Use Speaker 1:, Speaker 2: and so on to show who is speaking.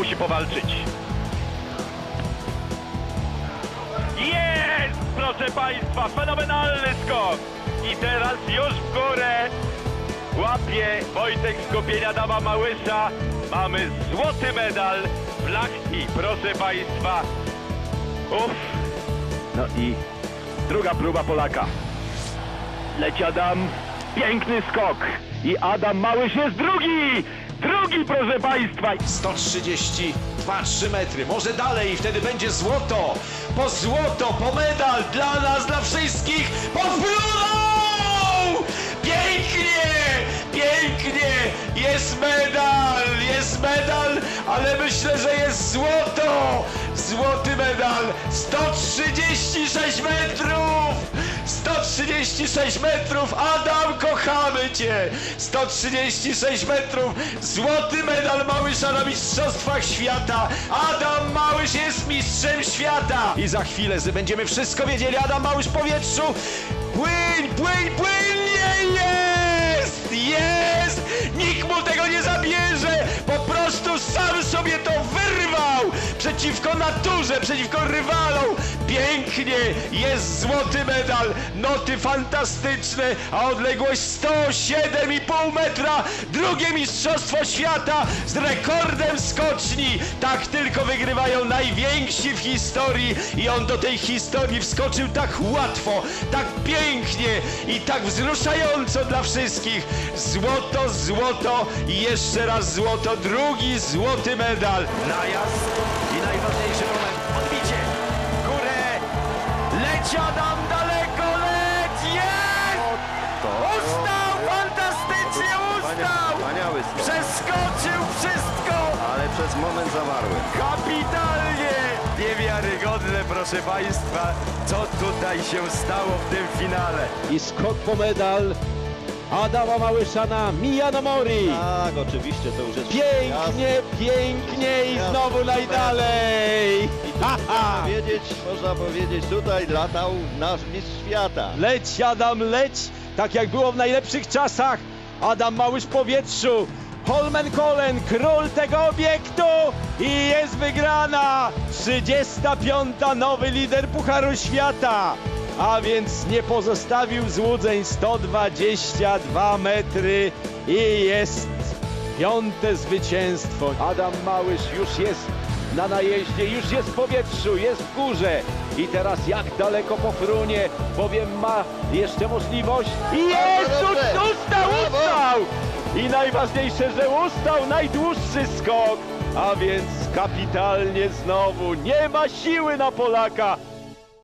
Speaker 1: musi powalczyć. Jest! Proszę Państwa, fenomenalny skok! I teraz już w górę łapie Wojtek Skopienia Dama Małysza. Mamy złoty medal w Lachti, proszę Państwa. Uff. No i druga próba Polaka. Leci Adam, piękny skok. I Adam Małysz jest drugi! Proszę Państwa!
Speaker 2: 132, 3 metry, może dalej i wtedy będzie złoto. Po złoto, po medal dla nas, dla wszystkich. Podwórą! Pięknie, pięknie. Jest medal, jest medal, ale myślę, że jest złoto. Złoty medal, 136 metrów. 136 metrów, Adam, kochamy Cię! 136 metrów, złoty medal Małysza na Mistrzostwach Świata! Adam Małysz jest mistrzem świata! I za chwilę będziemy wszystko wiedzieli, Adam Małysz w powietrzu! Płyń, płyń, płyń! Jest! Jest! Nikt mu tego nie zabierze! Po prostu sam sobie to wyrwał! Przeciwko naturze, przeciwko rywalom! Pięknie! Jest złoty medal! Noty fantastyczne! A odległość 107,5 metra! Drugie Mistrzostwo Świata z rekordem skoczni! Tak tylko wygrywają najwięksi w historii i on do tej historii wskoczył tak łatwo, tak pięknie i tak wzruszająco dla wszystkich. Złoto, złoto i jeszcze raz złoto, drugi złoty medal. Najazd i najważniejszy moment. Odbicie. Górę. Leci Adam daleko, leć! Jest! Ustał! Fantastycznie ustał! Przeskoczył wszystko!
Speaker 3: ale przez moment zamarły.
Speaker 2: Kapitalnie! Niewiarygodne, proszę Państwa, co tutaj się stało w tym finale.
Speaker 4: i skok po medal Adama Małysza Miyano Mori.
Speaker 3: Tak, oczywiście, to już jest
Speaker 4: Pięknie, pięknie i
Speaker 3: Jasne.
Speaker 4: znowu najdalej.
Speaker 3: I
Speaker 4: Ha,
Speaker 3: tu
Speaker 4: ha.
Speaker 3: można powiedzieć, można powiedzieć, tutaj latał nasz mistrz świata.
Speaker 4: Leć Adam, leć, tak jak było w najlepszych czasach. Adam Małysz w powietrzu. Holmen Kolen, król tego obiektu i jest wygrana 35. nowy lider Pucharu Świata. A więc nie pozostawił złudzeń 122 metry i jest piąte zwycięstwo. Adam Małysz już jest na najeździe, już jest w powietrzu, jest w górze. I teraz jak daleko po frunie, bowiem ma jeszcze możliwość. Jest! Ustał, ustał! I najważniejsze, że ustał najdłuższy skok. A więc kapitalnie znowu, nie ma siły na Polaka.